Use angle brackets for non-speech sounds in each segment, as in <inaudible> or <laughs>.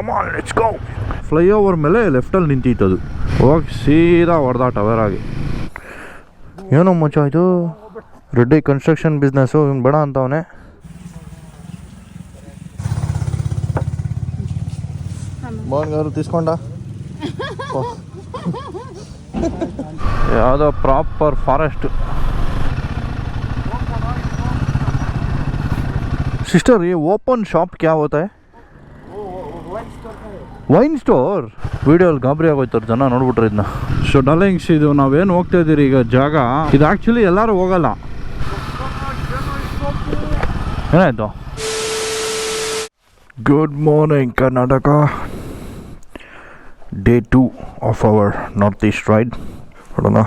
Come on let's go flyover ಮೇಲೆ ಲೆಫ್ಟಲ್ಲಿ ನಿಂತಿತ್ತು ಅದು ಹೋಗಿ ಸೀದಾ ಹೊಡೆದ ಟವರ್ ಆಗಿ ಏನೋ ಮಚ್ಚ ಇದು ರೆಡ್ಡಿ ಕನ್ಸ್ಟ್ರಕ್ಷನ್ ಬಿಸ್ನೆಸ್ಸು ಇವ್ನು ಬೇಡ ಅಂತವನೆ ಮೋಹನ್ಗಾರು ತಿಸ್ಕೊಂಡ ಯಾವುದೋ ಪ್ರಾಪರ್ ಫಾರೆಸ್ಟ್ सिस्टर ये ओपन शॉप क्या होता है ವೈನ್ ಸ್ಟೋರ್. ವಿಡಿಯೋಲ್ಲಿ ಗಾಬರಿ ಆಗೋಯ್ತಾರೆ ಜನ ನೋಡ್ಬಿಟ್ರೆ ಇದನ್ನ ಸೊ ಡಲಿಂಗ್ಸ್ ಇದು? ನಾವೇನು ಹೋಗ್ತಾ ಇದ್ದೀರಿ ಈಗ ಜಾಗ? ಇದು ಆ್ಯಕ್ಚುಲಿ ಎಲ್ಲರೂ ಹೋಗಲ್ಲ. ಏನಾಯ್ತು? Good morning Karnataka day two of our north east ride ನೋಡೋಣ.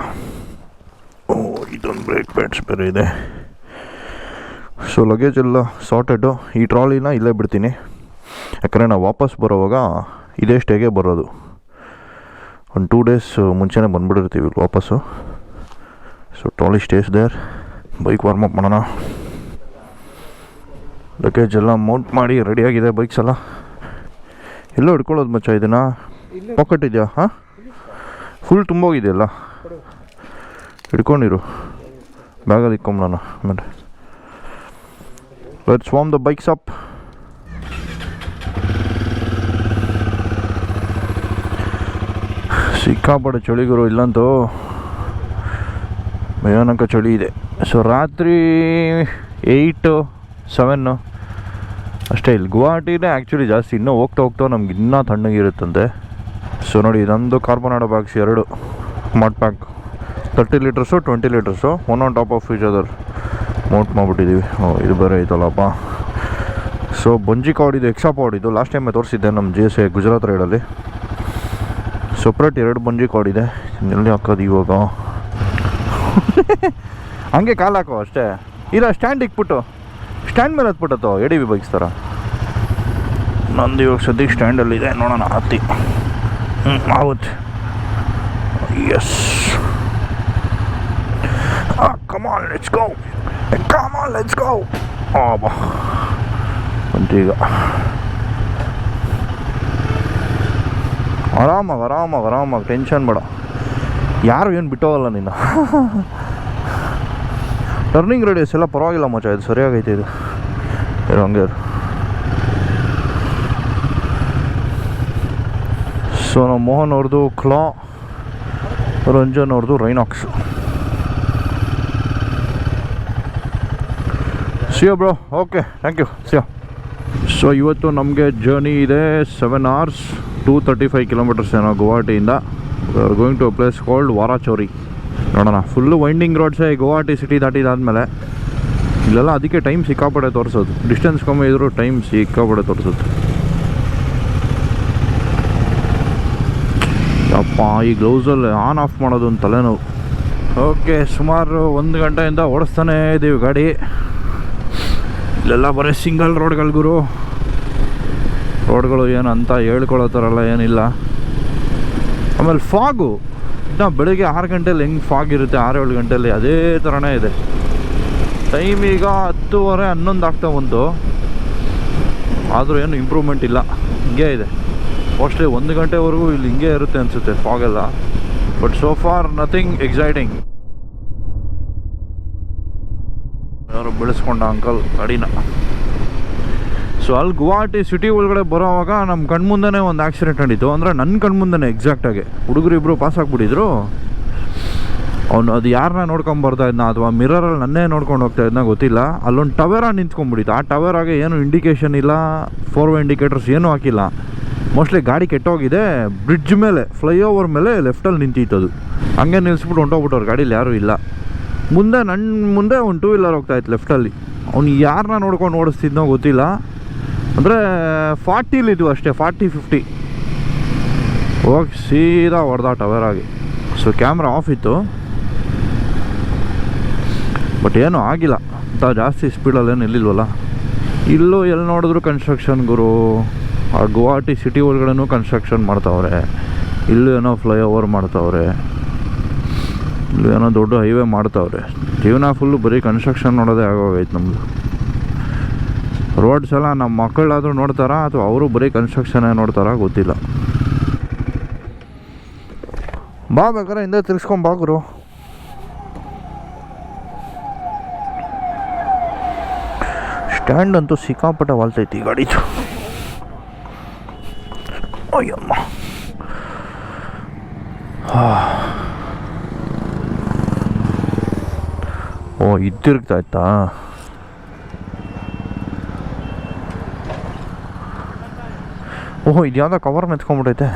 ಓ ಇದೊಂದು ಬ್ರೇಕ್ ಪ್ಯಾಡ್ಸ್ ಬೇರೆ ಇದೆ. ಸೊ ಲಗೇಜ್ ಎಲ್ಲ ಸಾರ್ಟೆಡು ಈ ಟ್ರಾಲಿನ ಇಲ್ಲೇ ಬಿಡ್ತೀನಿ. ಯಾಕಂದರೆ ನಾವು ವಾಪಸ್ ಬರೋವಾಗ ಇದೇ ಸ್ಟೇಗೆ ಬರೋದು. ಒಂದು ಟೂ ಡೇಸ್ ಮುಂಚೆನೇ ಬಂದುಬಿಟ್ಟಿರ್ತೀವಿ ವಾಪಸ್ಸು. So trolley stays there bike warm up ಮಾಡೋಣ. ಲಗೇಜ್ ಎಲ್ಲ ಮೌಂಟ್ ಮಾಡಿ ರೆಡಿಯಾಗಿದೆ ಬೈಕ್ಸ್ ಎಲ್ಲ. ಎಲ್ಲೋ ಹಿಡ್ಕೊಳ್ಳೋದು ಮಚ್ಚ ಇದನ್ನು? ಪಾಕೆಟ್ ಇದೆಯಾ? ಹಾಂ? ಫುಲ್ ತುಂಬೋಗಿದೆಯಲ್ಲ? ಹಿಡ್ಕೊಂಡಿರು. ಬ್ಯಾಗಲ್ಲಿ ಇಕ್ಕೊಂಬಿಡೋಣ ಆಮೇಲೆ. Let's the bikes up. ಸಿಕ್ಕಾಪಟ್ಟೆ ಚಳಿಗುರು ಇಲ್ಲಂತೂ ಭಯಾನಕ ಚಳಿ ಇದೆ. ಸೊ ರಾತ್ರಿ ಏಯ್ಟು ಸೆವೆನ್ನು ಅಷ್ಟೇ ಇಲ್ಲಿ. ಗುವಾಹಟಿನೇ ಆ್ಯಕ್ಚುಲಿ ಜಾಸ್ತಿ ಇನ್ನೂ ಹೋಗ್ತಾ ಹೋಗ್ತಾ ನಮ್ಗೆ ಇನ್ನೂ ತಣ್ಣಗಿರುತ್ತಂತೆ ಸೊ ನೋಡಿ, ಇದೊಂದು ಕಾರ್ಬೊನಾಡೋ ಬಾಕ್ಸ್ ಎರಡು. ಮಾಡ್ pack thirty litres twenty litres one on top of each other mount ಮಾಡಿಬಿಟ್ಟಿದ್ದೀವಿ ಓ, ಇದು ಬೇರೆ ಐತಲ್ಲಪ್ಪ. ಸೊ ಬಂಜಿ ಕಾಡಿದ್ದು ಎಕ್ಸ್ಟ್ರಾ ಪಾಡ್ ಇದು. ಲಾಸ್ಟ್ ಟೈಮೇ ತೋರಿಸಿದ್ದೆ ನಮ್ಮ ಜಿ ಎಸ್ ಎ ಗುಜರಾತ್ ರೈಡಲ್ಲಿ ಸಪ್ರೇಟ್ ಎರಡು ಬಂಜಿ ಕಾರ್ಡ್ ಇದೆ. ಎಲ್ಲಿ ಹಾಕೋದು ಇವಾಗ? <laughs> ಹಂಗೆ ಕಾಲು ಹಾಕೋ ಅಷ್ಟೇ. ಇಲ್ಲ ಸ್ಟ್ಯಾಂಡ್ ಇಕ್ಬಿಟ್ಟು. ಸ್ಟ್ಯಾಂಡ್ ಮೇಲೆ ಹತ್ಬಿಟ್ಟತ್ತೋ? ಎ ಡಿ ಬಿ ಬೈಕ್ಸ್ ಥರ ನಂದು ಇವಾಗ ಸದ್ಯಕ್ಕೆ ಸ್ಟ್ಯಾಂಡಲ್ಲಿದೆ ನೋಡೋಣ ಹತ್ತಿ ಹ್ಞೂ ಆವತ್ತು. Yes Kamal let's go come on let's go ಬಾ. ಬಂತು ಈಗ. ಆರಾಮಾಗಿ ಆರಾಮಾಗಿ ಆರಾಮಾಗಿ ಟೆನ್ಷನ್ ಬೇಡ. ಯಾರು ಏನು ಬಿಟ್ಟೋಗಲ್ಲ ನೀನು. ಟರ್ನಿಂಗ್ ರೇಡಿಯಸ್ ಎಲ್ಲ ಪರವಾಗಿಲ್ಲ ಮಚ್ಚ, ಇದು ಸರಿಯಾಗೈತೆ ಇದು. ಹಂಗೆ ಸೊ ನಮ್ಮ ಮೋಹನ್ ಅವ್ರದ್ದು ಕ್ಲಾ ರಂಜನ್ ಅವ್ರದ್ದು ರೈನಾಕ್ಸ್ ಸಿಯೋ ಬ್ರೋ ಓಕೆ ಥ್ಯಾಂಕ್ ಯು ಸಿಯೋ ಸೊ ಇವತ್ತು ನಮಗೆ ಜರ್ನಿ ಇದೆ seven hours two thirty five kilometres ಏನೋ ಗುವಾಹಟಿಯಿಂದ going to a place cold ವಾರಾಚೋರಿ ನೋಡೋಣ ಫುಲ್ಲು ವೈಂಡಿಂಗ್ ರೋಡ್ಸೇ ಗುವಾಹಟಿ ಸಿಟಿ ದಾಟಿದಾದಮೇಲೆ, ಇಲ್ಲೆಲ್ಲ ಅದಕ್ಕೆ ಟೈಮ್ ಸಿಕ್ಕಾಪಡೆ ತೋರಿಸೋದು. ಡಿಸ್ಟೆನ್ಸ್ ಕಮ್ಮಿ ಇದ್ದರೂ ಟೈಮ್ ಸಿಕ್ಕಾಪಡೆ ತೋರಿಸೋದು. ಅಪ್ಪ ಈ ಗ್ಲೌಸಲ್ಲಿ ಆನ್ ಆಫ್ ಮಾಡೋದು ಒಂದು ತಲೆನೋವು. ಓಕೆ ಸುಮಾರು ಒಂದು ಗಂಟೆಯಿಂದ ಓಡಿಸ್ತಾನೇ ಇದ್ದೀವಿ ಗಾಡಿ. ಇಲ್ಲೆಲ್ಲ ಬರೀ ಸಿಂಗಲ್ ರೋಡ್ಗಳು ಗುರು. ರೋಡ್ಗಳು ಏನು ಅಂತ ಹೇಳ್ಕೊಳ್ಳೋ ಥರ ಏನಿಲ್ಲ. ಆಮೇಲೆ ಫಾಗು. ಇನ್ನು ಬೆಳಿಗ್ಗೆ ಆರು ಗಂಟೇಲಿ ಹೆಂಗೆ ಫಾಗ್ ಇರುತ್ತೆ, ಆರು ಏಳು ಗಂಟೆಯಲ್ಲಿ ಅದೇ ಥರನೇ ಇದೆ. ಟೈಮ್ ಈಗ ಹತ್ತುವರೆ, ಹನ್ನೊಂದು ಆಗ್ತಾ ಬಂತು. ಆದರೂ ಏನು ಇಂಪ್ರೂವ್ಮೆಂಟ್ ಇಲ್ಲ. ಹಿಂಗೆ ಇದೆ. ಮೋಸ್ಟ್ಲಿ ಒಂದು ಗಂಟೆವರೆಗೂ ಇಲ್ಲಿ ಹಿಂಗೆ ಇರುತ್ತೆ ಅನಿಸುತ್ತೆ ಫಾಗೆಲ್ಲ. But so far nothing exciting ಯಾರು ಬೆಳೆಸ್ಕೊಂಡ ಅಂಕಲ್ ಗಾಡಿನ ಸೊ ಅಲ್ಲಿ ಗುವಾಹಟಿ ಸಿಟಿ ಒಳಗಡೆ ಬರೋವಾಗ ನಮ್ಮ ಕಣ್ಮುಂದನೇ ಒಂದು ಆಕ್ಸಿಡೆಂಟ್ ನಡೀತು. ಅಂದರೆ ನನ್ನ ಕಣ್ಮುಂದನೇ ಎಕ್ಸಾಕ್ಟಾಗಿ ಹುಡುಗರು ಇಬ್ಬರು ಪಾಸ್ ಆಗಿಬಿಟ್ಟಿದ್ರು. ಅವನು ಅದು ಯಾರನ್ನ ನೋಡ್ಕೊಂಬರ್ತಾ ಇದ್ನ ಅಥವಾ ಮಿರರಲ್ಲಿ ನನ್ನೇ ನೋಡ್ಕೊಂಡು ಹೋಗ್ತಾ ಇದ್ನ ಗೊತ್ತಿಲ್ಲ. ಅಲ್ಲೊಂದು ಟವರ ನಿಂತ್ಕೊಂಡ್ಬಿಟ್ಟಿತ್ತು. ಆ ಟವೆರಾಗೆ ಏನು ಇಂಡಿಕೇಷನ್ ಇಲ್ಲ ಫೋರ್ ವೇ ಇಂಡಿಕೇಟರ್ಸ್ ಏನೂ ಹಾಕಿಲ್ಲ. ಮೋಸ್ಟ್ಲಿ ಗಾಡಿ ಕೆಟ್ಟೋಗಿದೆ ಬ್ರಿಡ್ಜ್ ಮೇಲೆ ಫ್ಲೈಓವರ್ ಮೇಲೆ ಲೆಫ್ಟಲ್ಲಿ ನಿಂತಿತ್ತು ಅದು. ಹಂಗೆ ನಿಲ್ಲಿಸ್ಬಿಟ್ಟು ಹೊಂಟೋಗ್ಬಿಟ್ಟವ್ರು ಗಾಡೀಲಿ ಯಾರೂ ಇಲ್ಲ. ಮುಂದೆ ನನ್ನ ಮುಂದೆ ಒಂದು ಟೂ ವೀಲರ್ ಹೋಗ್ತಾಯಿತ್ತು ಲೆಫ್ಟಲ್ಲಿ ಅವ್ನು ಯಾರನ್ನ ನೋಡ್ಕೊಂಡು ಓಡಿಸ್ತಿದ್ನೋ ಗೊತ್ತಿಲ್ಲ. ಅಂದರೆ ಫಾರ್ಟಿಲಿದ್ವು ಅಷ್ಟೇ, ಫಾರ್ಟಿ, ಫಿಫ್ಟಿ. ಹೋಗಿ ಸೀದಾ ಹೊಡೆದ ಟವರಾಗಿ ಸೊ ಕ್ಯಾಮ್ರಾ ಆಫ್ ಇತ್ತು. ಬಟ್ ಏನೂ ಆಗಿಲ್ಲ. ಅಂತ ಜಾಸ್ತಿ ಸ್ಪೀಡಲ್ಲೇನು ಇಲ್ಲಿಲ್ವಲ್ಲ ಇಲ್ಲೂ ಎಲ್ಲಿ ನೋಡಿದ್ರು ಕನ್ಸ್ಟ್ರಕ್ಷನ್ ಗುರು. ಆ ಗುವಾಹಟಿ ಸಿಟಿ ಒಳಗಡೆನೂ ಕನ್ಸ್ಟ್ರಕ್ಷನ್ ಮಾಡ್ತಾವ್ರೆ. ಇಲ್ಲೂ ಏನೋ ಫ್ಲೈಓವರ್ ಮಾಡ್ತಾವ್ರೆ. ಇಲ್ಲೂ ಏನೋ ದೊಡ್ಡ ಹೈವೇ ಮಾಡ್ತಾವ್ರೆ. ಜೀವನ ಫುಲ್ಲು ಬರೀ ಕನ್ಸ್ಟ್ರಕ್ಷನ್ ನೋಡೋದೇ ಆಗೋಗೈತೆ ನಮ್ಮದು ರೋಡ್ಸ್ ಎಲ್ಲ ನಮ್ಮ ಮಕ್ಕಳಾದರೂ ನೋಡ್ತಾರಾ ಅಥವಾ ಅವರು ಬರೀ ಕನ್ಸ್ಟ್ರಕ್ಷನ್ ನೋಡ್ತಾರಾ ಗೊತ್ತಿಲ್ಲ. ಬಾ ಬೇಕಾರೆ ಹಿಂದೆ ತಿರ್ಸ್ಕೊಂಡ್ ಬಾಗುರು ಸ್ಟ್ಯಾಂಡ್ ಅಂತೂ ಸಿಕ್ಕಾಪಟ್ಟೆ ವಾಲ್ತೈತಿ ಗಾಡಿ ಗಾಡಿದು. ಅಯ್ಯಮ್ಮ. ಓ ಇದು ತಿರುಗ್ತಾ ಇತ್ತಾ ಓಹೋ ಇದು ಯಾವುದೋ ಕವರ್ ಮೆತ್ಕೊಂಡ್ಬಿಟ್ಟೈತೆ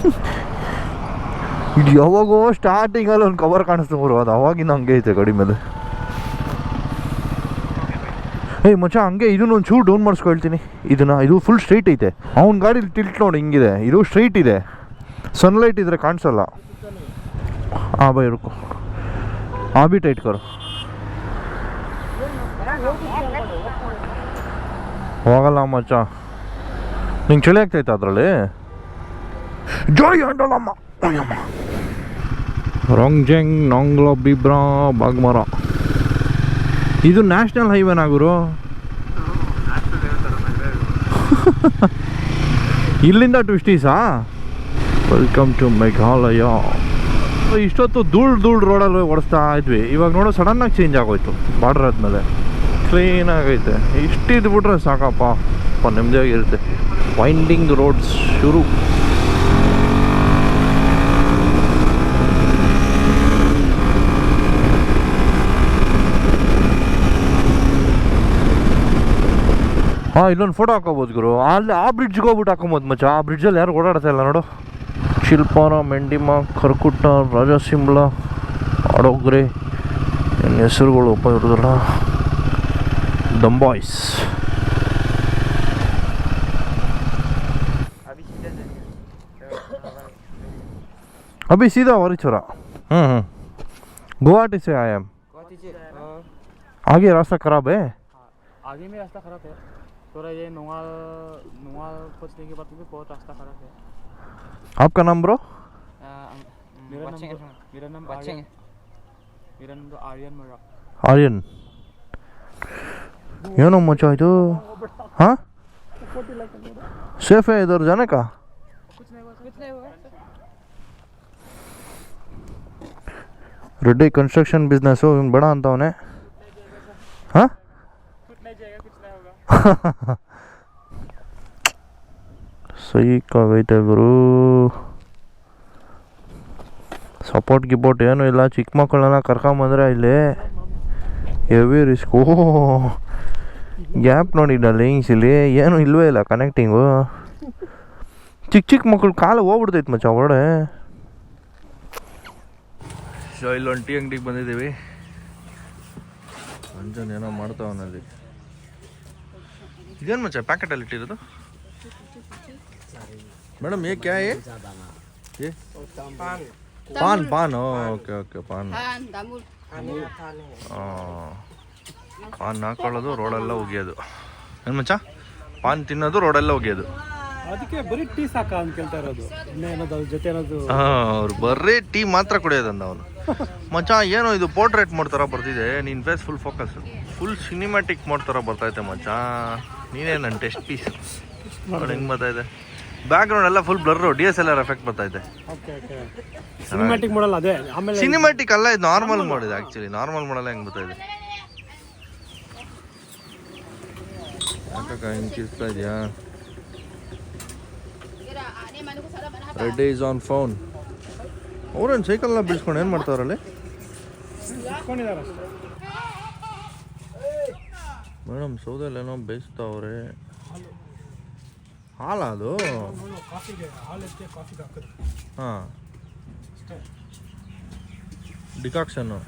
<laughs> ಇದು ಯಾವಾಗೋ ಸ್ಟಾರ್ಟಿಂಗಲ್ಲಿ ಒಂದು ಕವರ್ ಕಾಣಿಸ್ತು ಮೂರು ಅದು ಅವಾಗಿಂದ ಹಂಗೆ ಐತೆ ಗಡಿ ಮೇಲೆ. ಏಯ್, ಮಚ್ಚ, ಹಂಗೆ ಇದನ್ನ ಒಂದು ಚೂರು ಡೌನ್ ಮಾಡಿಸ್ಕೊಳ್ತೀನಿ ಇದನ್ನ, ಇದು ಫುಲ್ ಸ್ಟ್ರೈಟ್ ಐತೆ. ಅವ್ನ ಗಾಡಿ ಟಿಲ್ಟ್ ನೋಡಿ, ಹಿಂಗಿದೆ. ಇದು ಸ್ಟ್ರೈಟ್ ಇದೆ. ಸನ್ಲೈಟ್ ಇದ್ರೆ ಕಾಣಿಸಲ್ಲ. ಹಾಂ ಬೈ ರುಕು ಆ, ಬಿ ಟೈಟ್ ಕರು. ಹೋಗಲ್ಲ ಮಚ್ಚ. ನಿಂಗೆ ಚಳಿ ಆಗ್ತೈತೆ ಅದರಲ್ಲಿ? ಜೋಯ್ ಅಂಡಲಮ್ಮ ರೋಂಗ್ಜೆಂಗ್ ನಾಂಗ್ಲೋ ಬಿಬ್ರಾ ಬಾಗ್ಮರ. ಇದು ನ್ಯಾಷನಲ್ ಹೈವೇನಾ ಗುರು? <laughs> ಇಲ್ಲಿಂದ ಟ್ವಿಸ್ಟೀಸಾ? Welcome to Meghalaya. ಇಷ್ಟೊತ್ತು ಧೂಳ್ ಧೂಳ್ ರೋಡಲ್ಲಿ ಓಡಿಸ್ತಾ ಇದ್ವಿ. ಇವಾಗ ನೋಡೋ ಸಡನ್ನಾಗಿ ಚೇಂಜ್ ಆಗೋಯ್ತು. ಬಾರ್ಡರ್ ಆದಮೇಲೆ. ಕ್ಲೀನ್ ಆಗೈತೆ. ಇಷ್ಟಿದ್ದು ಬಿಟ್ರೆ ಸಾಕಪ್ಪ. ಅಪ್ಪ, ನೆಮ್ಮದಿಯಾಗಿರುತ್ತೆ. ವೈಂಡಿಂಗ್ ರೋಡ್ಸ್ ಶುರು. ಹಾಂ, ಇಲ್ಲೊಂದು ಫೋಟೋ ಹಾಕೋಬೋದು ಗುರು. ಅಲ್ಲಿ ಆ ಬ್ರಿಡ್ಜ್ಗೆ ಹೋಗ್ಬಿಟ್ಟು ಹಾಕೊಬೋದು ಮಚ್ಚ. ಆ ಬ್ರಿಡ್ಜಲ್ಲಿ ಯಾರು ಓಡಾಡ್ತಾ ಇಲ್ಲ ನೋಡು. ಶಿಲ್ಪಾರ ಮೆಂಡಿಮ ಕರ್ಕುಟ್ಟ ರಾಜಸಿಂಬಳ ಅಡೋಗ್ರೆ ಹೆಸರುಗಳು ಒಪ್ಪ Dumb Boys. अभी सीधा और छोरा। हम्म, हम्म गुवाहाटी से आया हम। हाँ। आगे रास्ता खराब है? हाँ, आगे में रास्ता खराब है। थोड़ा ये नुआ नुआ पहुँचने के बाद भी बहुत रास्ता खराब है। आपका नाम ब्रो? मेरा नाम मेरा नाम आर्यन। मेरा नाम तो आर्यन मेरा। आर्यन। ಏನೋ ಮಚ್ಚ ಆಯಿತು ಹಾಂ? ಸೇಫೇ ಇದ್ದವ್ರು ಜನಕ್ಕ? ರೆಡ್ಡಿ ಕನ್ಸ್ಟ್ರಕ್ಷನ್ ಬಿಸ್ನೆಸ್ಸು ಇವ್ನು ಬೇಡ ಅಂತವನೇ. ಹಾಂ? <laughs> ಸೈಕಾಗೈತೆ ಗುರು. ಸಪೋರ್ಟ್ ಗಿಪೋರ್ಟ್ ಏನೂ ಇಲ್ಲ. ಚಿಕ್ಕ ಮಕ್ಕಳನ್ನ ಕರ್ಕೊಂಬಂದ್ರೆ ಇಲ್ಲಿ. ಹೆವಿ ರಿಸ್ಕ್ ಓ ಗ್ಯಾಪ್ ನೋಡಿದ್ದ ಲೇಯಿಂಗ್ಸ್ ಇಲ್ಲಿ. ಏನು ಇಲ್ವೇ ಇಲ್ಲ ಕನೆಕ್ಟಿಂಗು ಚಿಕ್ಕ ಚಿಕ್ಕ ಮಕ್ಕಳು ಕಾಲು ಹೋಗ್ಬಿಡ್ತೈತೆ ಮಚ್ಚ ಒಡೆ ಸೊ ಇಲ್ಲೊಂದು ಟೀ ಅಂಗಡಿಗೆ ಬಂದಿದ್ದೀವಿ. ಅಂಜನ್ ಏನೋ ಮಾಡ್ತಾವನಲ್ಲಿ ಇದೇನು ಮಚ್ಚ ಪ್ಯಾಕೆಟಲ್ಲಿ ಇಟ್ಟಿರೋದು? ಮೇಡಮ್ ಏ ಕ್ಯಾ ಏ? PAN. Paan okay okay paan. PAN ಹಾಕೊಳ್ಳೋದು ರೋಡೆಲ್ಲ ಒಗೆಯೋದು ಏನು ಮಚ್ಚ? ಪಾನ್ ತಿನ್ನೋದು ರೋಡೆಲ್ಲ ಒಗೆಯೋದು ಅದಕ್ಕೆ ಬರೀ ಟೀ ಸಾಕ ಅಂತ ಕೇಳ್ತಾ ಇರೋದು. ಇನ್ನೇನದು ಅದ್ರ ಜೊತೆ ಏನಾದ್ರು ಅವ್ರು ಬರ್ರಿ ಟೀ ಮಾತ್ರ ಕುಡಿಯೋದಂದ ಅವನು. ಮಚ್ಚ ಏನೋ ಇದು ಪೋರ್ಟ್ರೇಟ್ ಮೋಡ್ ಥರ ಬರ್ತಿದೆ. ನಿನ್ನ face full focus full cinematic mode ಥರ ಬರ್ತೈತೆ ಮಚ್ಚ. ನೀನೇ ನನ್ನ ಟೆಸ್ಟ್ ಪೀಸ್ ನೋಡಿ ಹೆಂಗೆ ಬರ್ತಾಯಿದೆ ಬ್ಯಾಕ್ಗ್ರೌಂಡ್ ಎಲ್ಲ full blur D S L R effect okay cinematic ಮಾಡಲ್ಲ ಅದೇ ಆಮೇಲೆ ಸಿನಿಮ್ಯಾಟಿಕ್ ಅಲ್ಲ ಇದು ನಾರ್ಮಲ್ ಮಾಡಿದೆ ಆಕ್ಚುಲಿ ನಾರ್ಮಲ್ ಮಾಡಲ್ಲ ಹೆಂಗೆ ಬರ್ತಾ ಇದೆ? ಯಾಕಕ್ಕ ಹಿಂಗ್ ಕಿರ್ಸ್ತಾ ಇದೆಯಾ? ರೆಡ್ ಈಸ್ ಆನ್ ಫೋನ್ ಅವ್ರೇನು ಸೈಕಲ್ನ ಬೀಳ್ಸ್ಕೊಂಡು ಏನು ಮಾಡ್ತಾವ್ರಲ್ಲಿ ಅಲ್ಲಿ ಅಷ್ಟೇ. ಮೇಡಮ್ ಸೌದೆಲ್ಲ ಏನೋ ಬೇಯಿಸ್ತಾವ್ರೆ. ಹಾಲ ಅದು ಕಾಫಿಗೆ ಹಾಲು ಎಷ್ಟೇ ಕಾಫಿಗೆ ಹಾಕೋದು ಹಾಂ decoction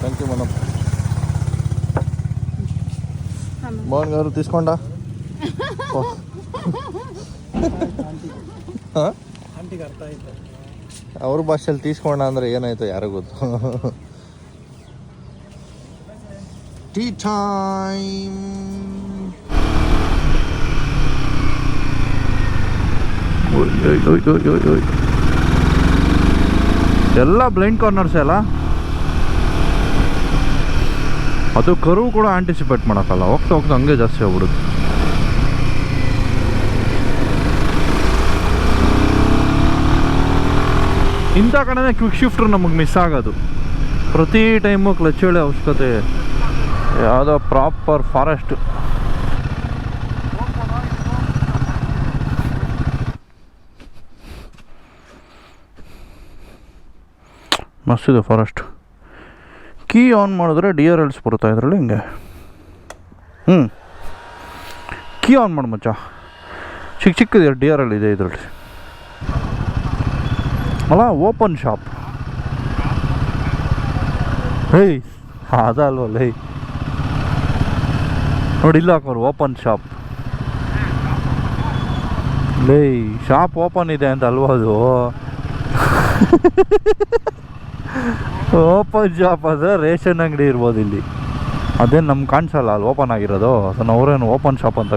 thank you madam Mohan garu తీసుకోండా ಮಟ್ಟಿಗೆ ಅರ್ಥ ಆಯ್ತು. ಅವ್ರ ಭಾಷೆಯಲ್ಲಿ ತೀಸ್ಕೊಂಡ ಅಂದ್ರೆ ಏನಾಯ್ತು ಯಾರು ಗೊತ್ತು. ಟೀ ಟೈಮ್ ಎಲ್ಲ ಬ್ಲೈಂಡ್ ಕಾರ್ನರ್ಸ್ ಎಲ್ಲ. ಅದು ಕರು ಕೂಡ ಆಂಟಿಸಿಪೇಟ್ ಮಾಡೋಕ್ಕಲ್ಲ. ಹೋಗ್ತಾ ಹೋಗ್ತಾ ಹಂಗೆ ಜಾಸ್ತಿ ಹೋಗ್ಬಿಡುತ್ತೆ ಇಂಥ ಕಡೆ ಕ್ವಿಕ್ ಶಿಫ್ಟ್ ನಮಗೆ ಮಿಸ್ ಆಗೋದು. ಪ್ರತಿ ಟೈಮು ಕ್ಲಚ್ ಹೇಳಿ ಅವಶ್ಯಕತೆ. ಯಾವುದೋ ಪ್ರಾಪರ್ ಫಾರೆಸ್ಟ್ ಮಸ್ತಿದೆ ಫಾರೆಸ್ಟ್ ಕೀ ಆನ್ ಮಾಡಿದ್ರೆ ಡಿ ಆರ್ ಎಲ್ಸ್ ಬರುತ್ತಾ ಇದರಲ್ಲಿ ಹಿಂಗೆ? ಹ್ಞೂ ಕೀ ಆನ್ ಮಾಡಿ ಮಚ್ಚ. ಚಿಕ್ಕ ಚಿಕ್ಕದಿದೆ ಡಿ ಆರ್ ಎಲ್ ಇದೆ ಇದರಲ್ಲಿ. ಅಲ್ಲ ಓಪನ್ ಶಾಪ್ ಹೇಯ್ ಅದಲ್ವಲ್ಲ ಹೇಯ್ ನೋಡಿ, ಇಲ್ಲ ಹಾಕೋರು ಓಪನ್ ಶಾಪ್ ಲೇ ಶಾಪ್ ಓಪನ್ ಇದೆ ಅಂತ ಅಲ್ವಾ ಅದು? ಓಪನ್ ಶಾಪ್ ಅಂದರೆ ರೇಷನ್ ಅಂಗಡಿ ಇರ್ಬೋದು ಇಲ್ಲಿ. ಅದೇನು ನಮ್ಗೆ ಕಾಣಿಸಲ್ಲ ಅಲ್ಲಿ ಓಪನ್ ಆಗಿರೋದು? ಅದನ್ನು ಅವರೇನು ಓಪನ್ ಶಾಪ್ ಅಂತ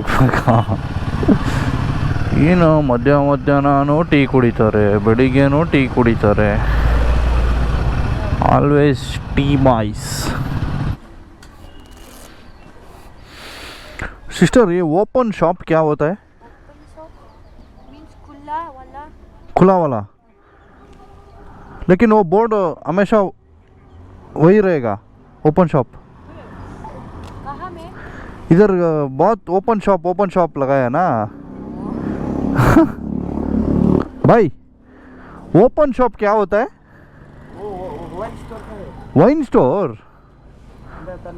ಏನು ಮಧ್ಯ ಮಧ್ಯಾಹ್ನನೂ ಟೀ ಕುಡಿತಾರೆ ಬೆಳಿಗ್ಗೆನೂ ಟೀ ಕುಡಿತಾರೆ ಆಲ್ವೇಸ್ ಟೀ ಬಾಯ್ಸ್ सिस्टर ये ओपन शॉप क्या होता है मीन्स खुला वाला खुला वाला लेकिन वो बोर्ड हमेशा वही रहेगा ओपन शॉप कहाँ में इधर अ, बहुत ओपन शॉप ओपन शॉप लगाया ना <laughs> भाई ओपन शॉप क्या होता है ವೈನ್ ಸ್ಟೋರ್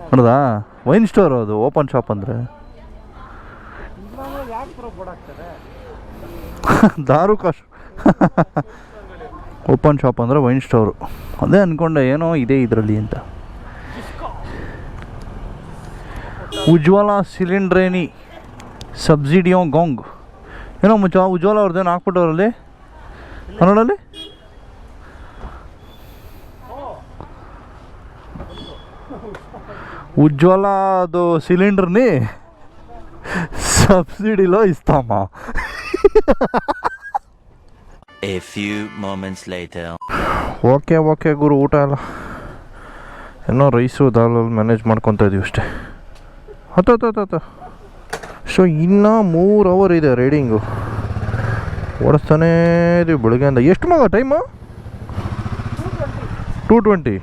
ನೋಡ್ದಾ ವೈನ್ ಸ್ಟೋರ್ ಅದು ಓಪನ್ ಶಾಪ್ ಅಂದರೆ ಯಾಕೆ ಬ್ರೋ ಬೋರ್ಡ್ ಆಗ್ತದೆ ದಾರು ಕಾಶ್ ಓಪನ್ ಶಾಪ್ ಅಂದರೆ ವೈನ್ ಸ್ಟೋರು ಅದೇ ಅಂದ್ಕೊಂಡೆ ಏನೋ ಇದೆ ಇದರಲ್ಲಿ ಅಂತ ಉಜ್ವಲ ಸಿಲಿಂಡ್ರೇನಿ ಸಬ್ಸಿಡಿಯೋ ಗೋಂಗ್ ಏನೋ ಮುಚ್ಚ ಉಜ್ವಲ ಅವ್ರದ್ದೇನು ಹಾಕ್ಬಿಟ್ಟವ್ರಲ್ಲಿ ಕನ್ನಡಲ್ಲಿ ఉజ్వల ಅದು సిలిండర్ని సబ్సిడీలో ఇస్తామా A few moments later. Okay okay ಗುರು ಊಟ ಎಲ್ಲ ಏನೋ ರೈಸು ದಾಲಲ್ಲಿ ಮ್ಯಾನೇಜ್ ಮಾಡ್ಕೊತಾ ಇದೀವಿ ಅಷ್ಟೇ ಹತ್ತ ಹತ್ತ ಹತ್ತ ಸೊ ಇನ್ನೂ ಮೂರು ಅವರ್ ಇದೆ ರೈಡಿಂಗು ಓಡಿಸ್ತಾನೇ ಇದೀವಿ ಬೆಳಗ್ಗೆಯಿಂದ ಎಷ್ಟು ಮಗ ಟೈಮು ಟೂ ಟ್ವೆಂಟಿ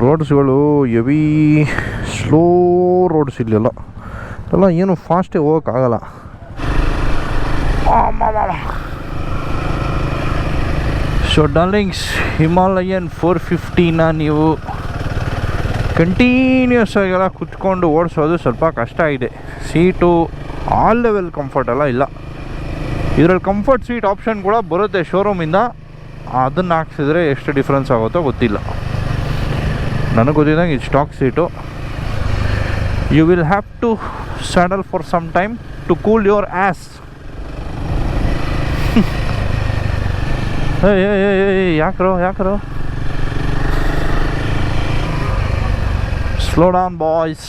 ರೋಡ್ಸ್ಗಳು ಎವಿ ಸ್ಲೋ ರೋಡ್ಸ್ ಇಲ್ಲೆಲ್ಲ. ಎಲ್ಲ ಏನು ಫಾಸ್ಟೇ ಹೋಗೋಕ್ಕಾಗಲ್ಲ ಸೊ ಡಾರ್ಲಿಂಗ್ಸ್ ಹಿಮಾಲಯನ್ ಫೋರ್ ಫಿಫ್ಟಿನ ನೀವು ಕಂಟಿನ್ಯೂಸ್ ಆಗೆಲ್ಲ ಕುತ್ಕೊಂಡು ಓಡಿಸೋದು ಸ್ವಲ್ಪ ಕಷ್ಟ ಇದೆ. ಸೀಟು ಆಲ್ ಲೆವೆಲ್ ಕಂಫರ್ಟ್ ಎಲ್ಲ ಇಲ್ಲ. ಇದರಲ್ಲಿ ಕಂಫರ್ಟ್ ಸೀಟ್ ಆಪ್ಷನ್ ಕೂಡ ಬರುತ್ತೆ ಶೋರೂಮಿಂದ ಅದನ್ನು ಹಾಕ್ಸಿದ್ರೆ ಎಷ್ಟು ಡಿಫ್ರೆನ್ಸ್ ಆಗುತ್ತೋ ಗೊತ್ತಿಲ್ಲ. ನನಗೆ ಗೊತ್ತಿದ್ದಂಗೆ ಇದು stock seat you will have to saddle for some time to cool your ass ಏ ಯಾಕ್ರೋ ಯಾಕ್ರೋ? ಸ್ಲೋ ಡೌನ್ ಬಾಯ್ಸ್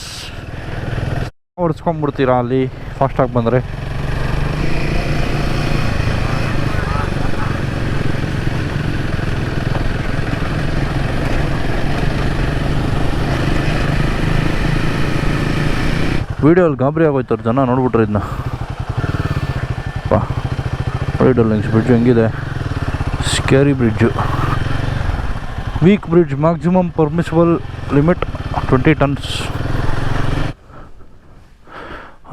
ಓಡಿಸ್ಕೊಂಡ್ಬಿಡ್ತೀರಾ ಅಲ್ಲಿ? ಫಾಸ್ಟಾಗಿ ಬಂದರೆ. ವೀಡಿಯೋಲ್ಲಿ ಗಾಬರಿ ಆಗೋಯ್ತಾರೆ ಜನ ನೋಡ್ಬಿಟ್ರೆ ಇದನ್ನ ವೀಡಿಯೋ ಲಿಂಕ್ಸ್ ಬ್ರಿಡ್ಜ್ ಹೆಂಗಿದೆ? Scary bridge weak bridge maximum permissible limit twenty tons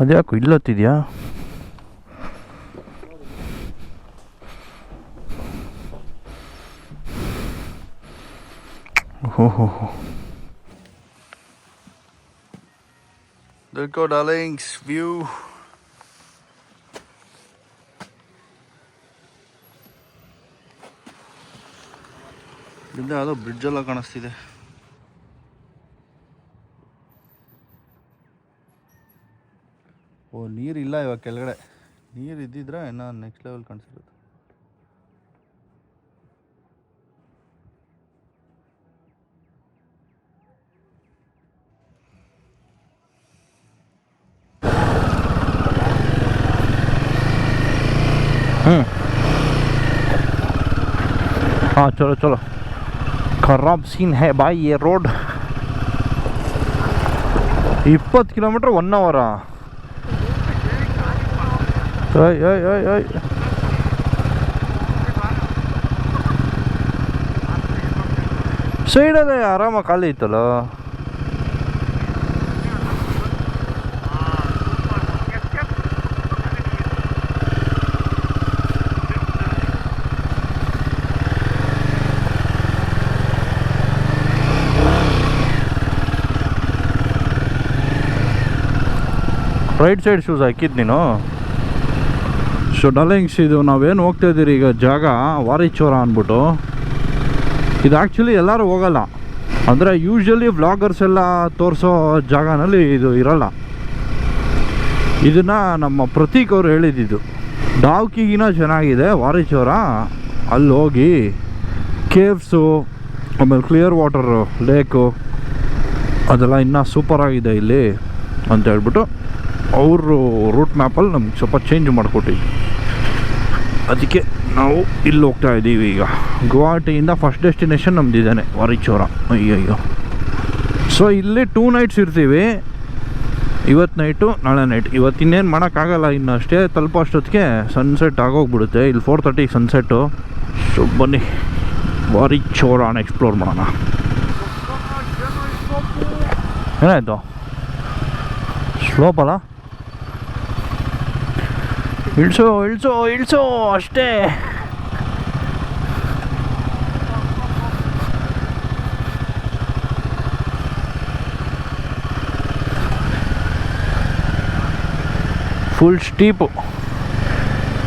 ಅದ್ಯಾಕೋ ಇಲ್ಲತ್ತಿದೆಯಾ ಹೋ ಹೋ ಹೋ There go darlings, view. ಇಲ್ಲಿಂದ ಯಾವುದೋ ಬ್ರಿಡ್ಜ್ ಎಲ್ಲ ಕಾಣಿಸ್ತಿದೆ. ಓ ನೀರಿಲ್ಲ ಇವಾಗ ಕೆಳಗಡೆ ನೀರು ಇದ್ದಿದ್ರೆ ಇನ್ನೂ ನೆಕ್ಸ್ಟ್ ಲೆವೆಲ್ ಕಾಣಿಸಿರುತ್ತೆ हम्म हाँ चलो चलो खराब सीन है भाई ये रोड ಇಪ್ಪತ್ತು ಕಿಲೋಮೀಟ್ರ್ ಒನ್ ಅವರಾ ಓಯ್ ಓಯ್ ಓಯ್ ಓಯ್ ಸೈಡಲ್ಲೇ ಆರಾಮಾಗಿ ಖಾಲಿ ಇತ್ತಲ್ಲ? ರೈಟ್ ಸೈಡ್ ಶೂಸ್ ಹಾಕಿದ್ದು ನೀನು? ಸೊ ಡಲಿಂಗ್ಸ್ ಇದು ನಾವೇನು ಹೋಗ್ತಾ ಇದ್ದೀರಿ ಈಗ ಜಾಗ, ವಾರಿಚೋರ ಅಂದ್ಬಿಟ್ಟು. ಇದು ಆ್ಯಕ್ಚುಲಿ ಎಲ್ಲರೂ ಹೋಗಲ್ಲ. ಅಂದರೆ ಯೂಶ್ವಲಿ ವ್ಲಾಗರ್ಸ್ ಎಲ್ಲ ತೋರಿಸೋ ಜಾಗನಲ್ಲಿ ಇದು ಇರಲ್ಲ. ಇದನ್ನು ನಮ್ಮ ಪ್ರತೀಕ್ ಅವರು ಹೇಳಿದ್ದು ಡಾವ್ಕಿಗಿನ ಚೆನ್ನಾಗಿದೆ, ವಾರಿಚೋರ. ಅಲ್ಲಿ ಹೋಗಿ ಕೇವ್ಸು ಆಮೇಲೆ ಕ್ಲಿಯರ್ ವಾಟರು ಲೇಕು ಅದೆಲ್ಲ ಇನ್ನೂ ಸೂಪರಾಗಿದೆ ಇಲ್ಲಿ ಅಂತ ಹೇಳ್ಬಿಟ್ಟು ಅವರು ರೂಟ್ ಮ್ಯಾಪಲ್ಲಿ ನಮ್ಗೆ ಸ್ವಲ್ಪ ಚೇಂಜ್ ಮಾಡಿಕೊಟ್ಟಿದ್ದು ಅದಕ್ಕೆ ನಾವು ಇಲ್ಲಿ ಹೋಗ್ತಾ ಇದ್ದೀವಿ. ಈಗ ಗುವಾಹಟಿಯಿಂದ ಫಸ್ಟ್ ಡೆಸ್ಟಿನೇಷನ್ ನಮ್ದಿದ್ದಾನೆ ವಾರಿಚೋರ. ಅಯ್ಯಯ್ಯೋ. ಸೊ ಇಲ್ಲಿ ಟೂ ನೈಟ್ಸ್ ಇರ್ತೀವಿ. ಇವತ್ತು ನೈಟು ನಾಳೆ ನೈಟ್ ಇವತ್ತು ಇನ್ನೇನು ಮಾಡೋಕ್ಕಾಗಲ್ಲ, ಇನ್ನು ಅಷ್ಟೇ ತಲುಪೋ ಅಷ್ಟೊತ್ತಿಗೆ ಸನ್ಸೆಟ್ ಆಗೋಗ್ಬಿಡುತ್ತೆ. ಇಲ್ಲಿ ಫೋರ್ ತರ್ಟಿಗೆ ಸನ್ಸೆಟ್ಟು ಸೊ ಬನ್ನಿ. ವಾರಿಚೋರಾನ ಎಕ್ಸ್ಪ್ಲೋರ್ ಮಾಡೋಣ. ಏನಾಯಿತು? ಸ್ಲೋಪ್ ಅಲ್ಲ? ಇಳಿಸು ಇಳಿಸು ಇಳಿಸು ಅಷ್ಟೇ ಫುಲ್ ಸ್ಟೀಪು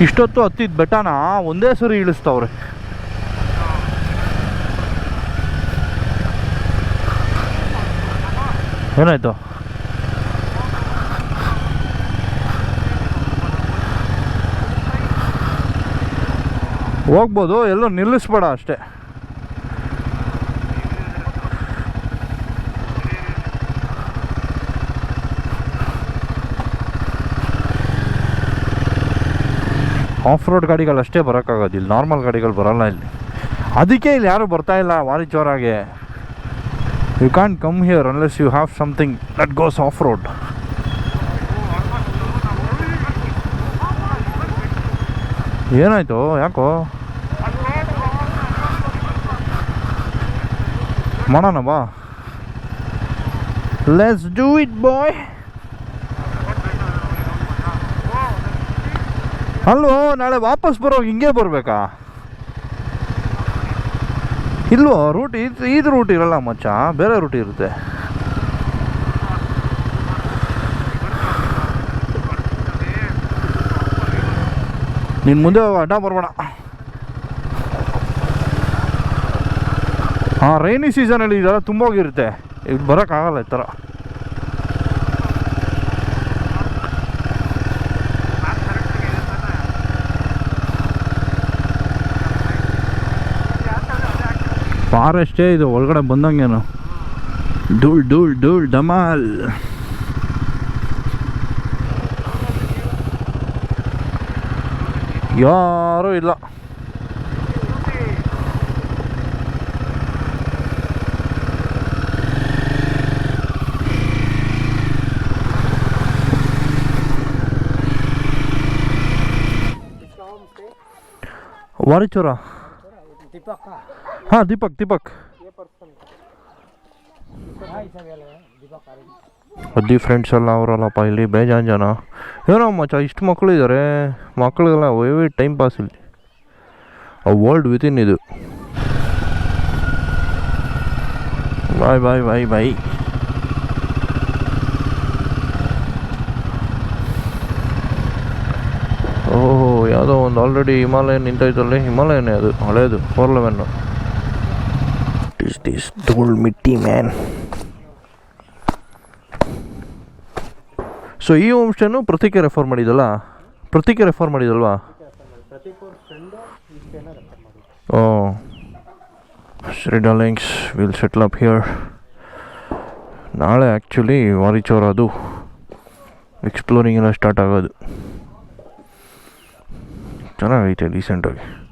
ಇಷ್ಟೊತ್ತು ಹತ್ತಿದ ಬೆಟ್ಟನ? ಒಂದೇ ಸರಿ ಇಳಿಸ್ತಾವ್ರೆ. ಏನಾಯ್ತು? ಹೋಗ್ಬೋದು, ಎಲ್ಲೂ ನಿಲ್ಲಿಸ್ಬೇಡ ಅಷ್ಟೇ. ಆಫ್ ರೋಡ್ ಗಾಡಿಗಳು ಅಷ್ಟೇ ಬರೋಕ್ಕಾಗೋದು ಇಲ್ಲಿ ನಾರ್ಮಲ್ ಗಾಡಿಗಳು ಬರೋಲ್ಲ ಇಲ್ಲಿ. ಅದಕ್ಕೆ ಇಲ್ಲಿ ಯಾರು ಬರ್ತಾ ಇಲ್ಲ, ವಾರಿ ಜೋರಾಗೆ. You can come here unless you have something that goes off road ಏನಾಯ್ತು? ಯಾಕೋ? ಮಾಡೋಣ ಬಾ. ಲೆಟ್ಸ್ ಡೂ ಇಟ್ ಬಾಯ್ ಅಲ್ವೋ, ನಾಳೆ ವಾಪಸ್ ಬರೋವಾಗ ಹಿಂಗೆ ಬರಬೇಕಾ? ಇಲ್ವೋ ರೂಟ್ ಇದು ಇದು ರೂಟ್ ಇರಲ್ಲ ಮಚ್ಚ, ಬೇರೆ ರೂಟ್ ಇರುತ್ತೆ. ನೀನು ಮುಂದೆ ಅಡ್ಡ ಬರಬೇಡ ಹಾಂ ರೈನಿ ಸೀಸನಲ್ಲಿ ಇದೆಲ್ಲ ತುಂಬೋಗಿರುತ್ತೆ. ಇದು ಬರೋಕ್ಕಾಗಲ್ಲ ಈ ಥರ ಫಾರೆಸ್ಟೇ ಇದು ಒಳಗಡೆ ಬಂದಂಗೇನು. ಧೂಳ್ ಧೂಳ್ ಧೂಳ್ ಧಮಾಲ್. Yaro ilah. Wari cora. Tipak ah. Ha tipak tipak. ಅದ್ದಿ ಫ್ರೆಂಡ್ಸ್ ಎಲ್ಲ ಅವರಲ್ಲಪ್ಪ ಇಲ್ಲಿ ಬೇಜಾನ್ ಜನ. ಏನೋ ಮಚ್ಚ, ಇಷ್ಟು ಮಕ್ಕಳು ಇದ್ದಾರೆ ಮಕ್ಕಳಿಗೆಲ್ಲ ಒಯ್ವಿ ಟೈಮ್ ಪಾಸ್ ಇಲ್ಲಿ. ಆ ವರ್ಲ್ಡ್ ವಿತಿನ್ ಇದು. ಬಾಯ್ ಬಾಯ್ ಬಾಯ್ ಬಾಯ್ ಓಹೋ, ಯಾವುದೋ ಒಂದು ಆಲ್ರೆಡಿ ಹಿಮಾಲಯನ್ ನಿಂತೈತಲ್ಲಿ ಹಿಮಾಲಯನೇ ಅದು. ಹಳೇದು. ಫೋರ್ ಲೆವೆನ್ನು ಇಸ್ ದಿಸ್ ಧೂಳ್ ಮಿಟ್ಟಿ ಮ್ಯಾನ್ ಸೊ ಈ ಹೋಮ್ ಸ್ಟೇನು ಪ್ರತೀಕ ರೆಫರ್ ಮಾಡಿದಲ್ಲ? ಪ್ರತೀಕ ರೆಫರ್ ಮಾಡಿದಲ್ವಾ? ಓ. Shri darlings will settle up here ನಾಳೆ ಆ್ಯಕ್ಚುಲಿ ವಾರಿಚೋರ ಅದು ಎಕ್ಸ್ಪ್ಲೋರಿಂಗ್ ಎಲ್ಲ ಸ್ಟಾರ್ಟ್ ಆಗೋದು. ಚೆನ್ನಾಗೈತೆ ರೀಸೆಂಟಾಗಿ